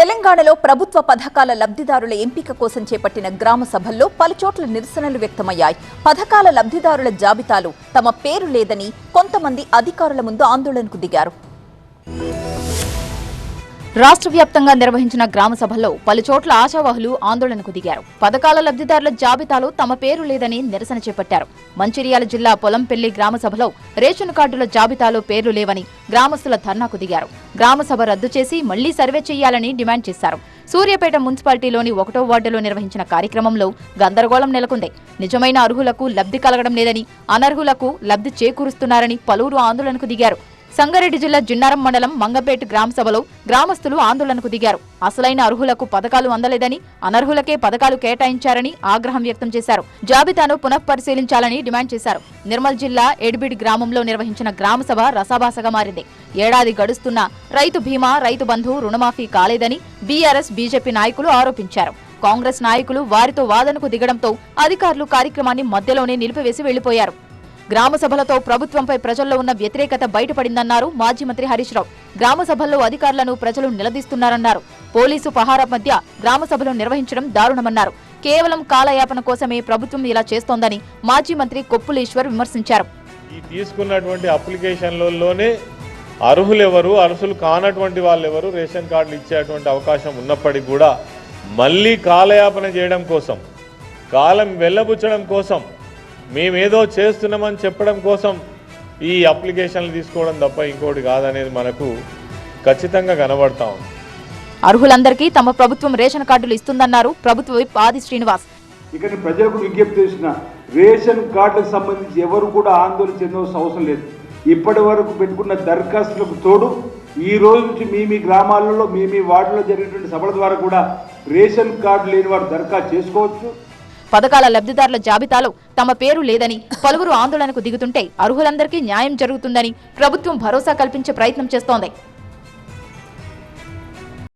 తెలంగాణలో ప్రభుత్వ పథకాల లబ్ధిదారుల ఎంపిక కోసం చేపట్టిన గ్రామ సభల్లో పలుచోట్ల నిరసనలు వ్యక్తమయ్యాయి. పథకాల లబ్ధిదారుల జాబితాలో తమ పేరు లేదని కొంతమంది అధికారుల ముందు ఆందోళనకు దిగారు. రాష్ట్ర వ్యాప్తంగా నిర్వహించిన గ్రామ సభల్లో పలుచోట్ల ఆశావాహులు ఆందోళనకు దిగారు. పథకాల లబ్ధిదారుల జాబితాలో తమ పేరు లేదని నిరసన చేపట్టారు. మంచిర్యాల జిల్లా పొలంపెల్లి గ్రామ సభలో రేషన్ కార్డుల జాబితాలో పేర్లు లేవని గ్రామస్తుల ధర్నాకు దిగారు. గ్రామ సభ రద్దు చేసి మళ్ళీ సర్వే చేయాలని డిమాండ్ చేశారు. సూర్యాపేట మున్సిపాలిటీలోని ఒకటో వార్డులో నిర్వహించిన కార్యక్రమంలో గందరగోళం నెలకొంది. నిజమైన అర్హులకు లబ్ధి కలగడం లేదని అనర్హులకు లబ్ధి చేకూరుస్తున్నారని పలువురు ఆందోళనకు దిగారు. సంగారెడ్డి జిల్లా జిన్నారం మండలం మంగపేట గ్రామ సభలో గ్రామస్తులు ఆందోళనకు దిగారు. అసలైన అర్హులకు పథకాలు అందలేదని అనర్హులకే పథకాలు కేటాయించారని ఆగ్రహం వ్యక్తం చేశారు. జాబితాను పునఃపరిశీలించాలని డిమాండ్ చేశారు. నిర్మల్ జిల్లా ఎడిబిడ్ గ్రామంలో నిర్వహించిన గ్రామ సభ రసాభాసగా మారింది. ఏడాది గడుస్తున్నా రైతు బీమా రైతు బంధు రుణమాఫీ కాలేదని బీఆర్ఎస్ బీజేపీ నాయకులు ఆరోపించారు. కాంగ్రెస్ నాయకులు వారితో వాదనకు దిగడంతో అధికారులు కార్యక్రమాన్ని మధ్యలోనే నిలిపివేసి వెళ్ళిపోయారు గ్రామ సభలతో ప్రభుత్వంపై ప్రజల్లో ఉన్న వ్యతిరేకత బయటపడిందన్నారు మాజీ మంత్రి హరీష్ రావు. గ్రామ సభల్లో అధికారులను ప్రజలు నిలదీస్తున్నారన్నారు. పోలీసు పహారా మధ్య గ్రామ సభలు నిర్వహించడం దారుణమన్నారు. కేవలం కాలయాపన కోసమే ప్రభుత్వం ఇలా చేస్తోందని మాజీ మంత్రి కొప్పులేశ్వర్ విమర్శించారు. ఈ తీసుకున్నటువంటి అప్లికేషన్లలోనే అర్హులెవరు అర్హులు కానటువంటి వాళ్ళు ఎవరు రేషన్ కార్డులు ఇచ్చేటువంటి అవకాశం ఉన్నప్పటికీ కూడా మళ్ళీ కాలయాపన చేయడం కోసం కాలం వెళ్ళబుచ్చడం కోసం మేమేదో చేస్తున్నామని చెప్పడం కోసం ఈ అప్లికేషన్లు తీసుకోవడం తప్ప ఇంకోటి కాదనేది మనకు ఖచ్చితంగా కనబడతా ఉంది. అర్హులందరికీ తమ ప్రభుత్వం రేషన్ కార్డులు ఇస్తుందన్నారు ప్రభుత్వ విప్ ఆది శ్రీనివాస్. ఇక్కడ ప్రజలకు విజ్ఞప్తి చేసిన రేషన్ కార్డులకు సంబంధించి ఎవరు కూడా ఆందోళన చెందవలసిన అవసరం లేదు. ఇప్పటి వరకు పెట్టుకున్న దరఖాస్తులకు తోడు ఈ రోజు నుంచి మీ మీ గ్రామాలలో మీ మీ వార్డులో జరిగినటువంటి సభల ద్వారా కూడా రేషన్ కార్డు లేని వారు దరఖాస్తు చేసుకోవచ్చు. పథకాల లబ్ధిదారుల జాబితాలో తమ పేరు లేదని పలువురు ఆందోళనకు దిగుతుంటే అర్హులందరికీ న్యాయం జరుగుతుందని ప్రభుత్వం భరోసా కల్పించే ప్రయత్నం చేస్తోంది.